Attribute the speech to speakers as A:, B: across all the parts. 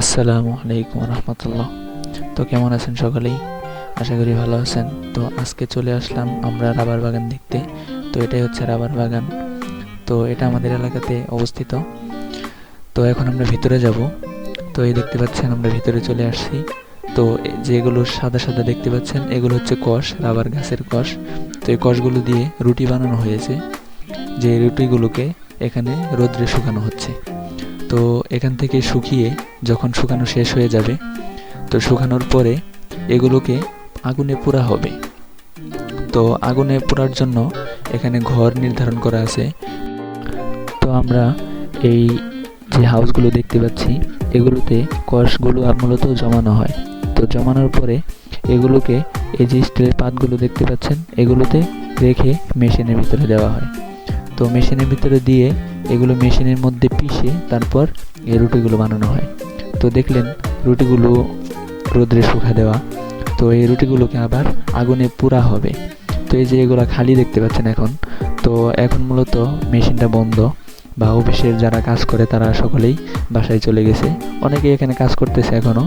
A: আসসালামু আলাইকুম রহমতুল্লাহ। তো কেমন আছেন সকলেই? আশা করি ভালো আছেন। তো আজকে চলে আসলাম আমরা রাবার বাগান দেখতে। তো এটাই হচ্ছে রাবার বাগান। তো এটা আমাদের এলাকাতে অবস্থিত। তো এখন আমরা ভিতরে যাব। তো এই দেখতে পাচ্ছেন আমরা ভিতরে চলে আসছি। তো যেগুলো সাদা সাদা দেখতে পাচ্ছেন, এগুলো হচ্ছে কষ, রাবার গাছের কষ। তো এই কষগুলো দিয়ে রুটি বানানো হয়েছে। যে রুটিগুলোকে এখানে রোদ্রে শুকানো হচ্ছে। তো এখান থেকে শুকিয়ে যখন শুকানো শেষ হয়ে যাবে, তো শুকানোর পরে এগুলোকে আগুনে পোড়া হবে। তো আগুনে পোড়ার জন্য এখানে ঘর নির্ধারণ করা আছে। তো আমরা এই যে হাউসগুলো দেখতে পাচ্ছি, এগুলোতে কষগুলো মূলত জমানো হয়। তো জমানোর পরে এগুলোকে এই যে স্টিলের পাতগুলো দেখতে পাচ্ছেন, এগুলোতে রেখে মেশিনের ভিতরে দেওয়া হয়। তো মেশিনের ভিতরে দিয়ে এগুলো মেশিনের মধ্যে পিষে তারপর এই রুটিগুলো বানানো হয়। তো দেখলেন রুটিগুলো রোদ্রে শুকা দেওয়া। তো এই রুটিগুলোকে আবার আগুনে পুরা হবে। তো এই যে এগুলো খালি দেখতে পাচ্ছেন এখন। তো এখন মূলত মেশিনটা বন্ধ। বা অফিসের যারা কাজ করে তারা সকলেই বাসায় চলে গেছে। অনেকেই এখানে কাজ করতেছে এখনও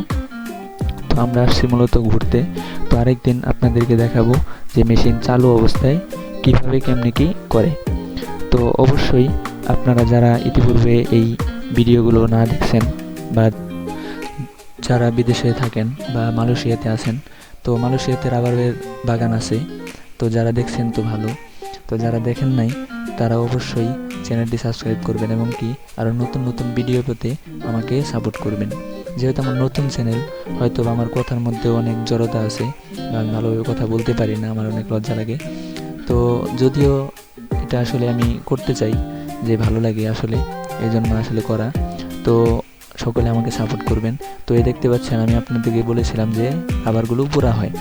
A: তো আমরা আসছি মূলত ঘুরতে। তো আরেকদিন আপনাদেরকে দেখাবো যে মেশিন চালু অবস্থায় কীভাবে কেমনি কি করে। তো অবশ্যই আপনারা যারা ইতিপূর্বে এই ভিডিওগুলো না দেখছেন বা যারা বিদেশে থাকেন বা মালয়েশিয়াতে আছেন, তো মালয়েশিয়াতে রাবারের বাগান আছে, তো যারা দেখছেন তো ভালো। তো যারা দেখেন নাই, তারা অবশ্যই চ্যানেলটি সাবস্ক্রাইব করবেন এবং কি আরও নতুন নতুন ভিডিও পেতে আমাকে সাপোর্ট করবেন। যেহেতু আমার নতুন চ্যানেল, হয়তো আমার কথার মধ্যে অনেক জড়তা আছে বা আমি ভালোভাবে কথা বলতে পারি না, আমার অনেক লজ্জা লাগে। তো যদিও এটা আসলে আমি করতে চাই, যে ভালো লাগে আসলে এই জন্য আসলে করা। তো সকলে আমাকে সাপোর্ট করবেন। তো এই দেখতে পাচ্ছেন, আমি আপনাদেরকে বলেছিলাম যে রাবারগুলো পোড়া হয়।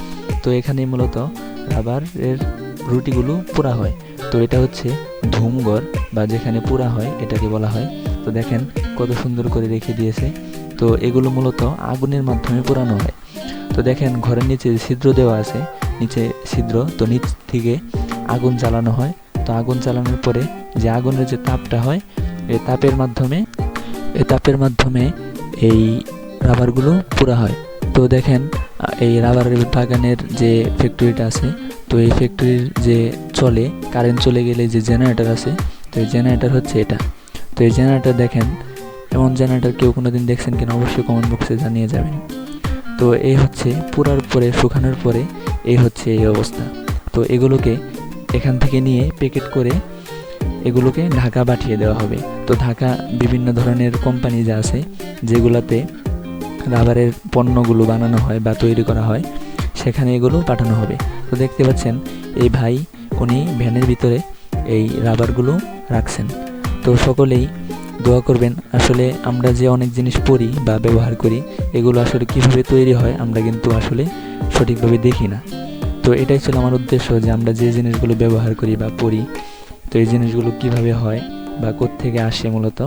A: তো এখানে মূলত রাবারের রুটিগুলো পোড়া হয়। তো এটা হচ্ছে ধুমঘর বা যেখানে পোড়া হয়, এটাকে বলা হয়। তো দেখেন, কত সুন্দর করে রেখে দিয়েছে। তো এগুলো মূলত আগুনের মাধ্যমে পোড়ানো হয়। তো দেখেন, ঘরের নিচে ছিদ্র দেওয়া আছে। নিচে ছিদ্র, তো নিচ থেকে আগুন জ্বালানো হয়। তো আগুন চালানোর পরে যে আগুনের যে তাপটা হয়, এই তাপের মাধ্যমে, এই তাপের মাধ্যমে এই রাবারগুলো পোড়া হয়। তো দেখেন, এই রাবারের বাগানের যে ফ্যাক্টরিটা আছে, তো এই ফ্যাক্টরির যে চলে কারেন্ট চলে গেলে যে জেনারেটর আছে, তো এই জেনারেটর হচ্ছে এটা। তো এই জেনারেটর দেখেন, এমন জেনারেটর কেউ কোনো দিন দেখছেন কিনা অবশ্যই কমেন্ট বক্সে জানিয়ে যাবেন। তো এই হচ্ছে, পুরার পরে, শুকানোর পরে, এই হচ্ছে এই অবস্থা। তো এগুলোকে এখান থেকে নিয়ে প্যাকেট করে এগুলোকে ঢাকা পাঠিয়ে দেওয়া হবে। তো ঢাকা বিভিন্ন ধরনের কোম্পানি যা আছে, যেগুলোতে রাবারের পণ্যগুলো বানানো হয় বা তৈরি করা হয়, সেখানে এগুলো পাঠানো হবে। তো দেখতে পাচ্ছেন, এই ভাই, উনি ভ্যানের ভিতরে এই রাবারগুলো রাখছেন। তো সকলেই দোয়া করবেন, আসলে আমরা যে অনেক জিনিস পড়ি বা ব্যবহার করি, এগুলো আসলে কীভাবে তৈরি হয়, আমরা কিন্তু আসলে সঠিকভাবে দেখি না। তো এটাই ছিল আমার উদ্দেশ্য যে আমরা যে জিনিসগুলো ব্যবহার করি বা পড়ি, তো এই জিনিসগুলো কীভাবে হয় বা থেকে আসে মূলত,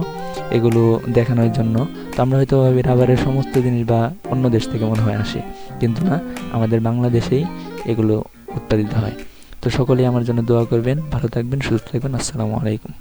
A: এগুলো দেখানোর জন্য। তো আমরা হয়তো ভাবি রাবারের সমস্ত জিনিস বা অন্য দেশ থেকে মনে হয় আসে, কিন্তু না, আমাদের বাংলাদেশেই এগুলো উৎপাদিত হয়। তো সকলেই আমার জন্য দোয়া করবেন, ভালো থাকবেন, সুস্থ থাকবেন, আসসালামু আলাইকুম।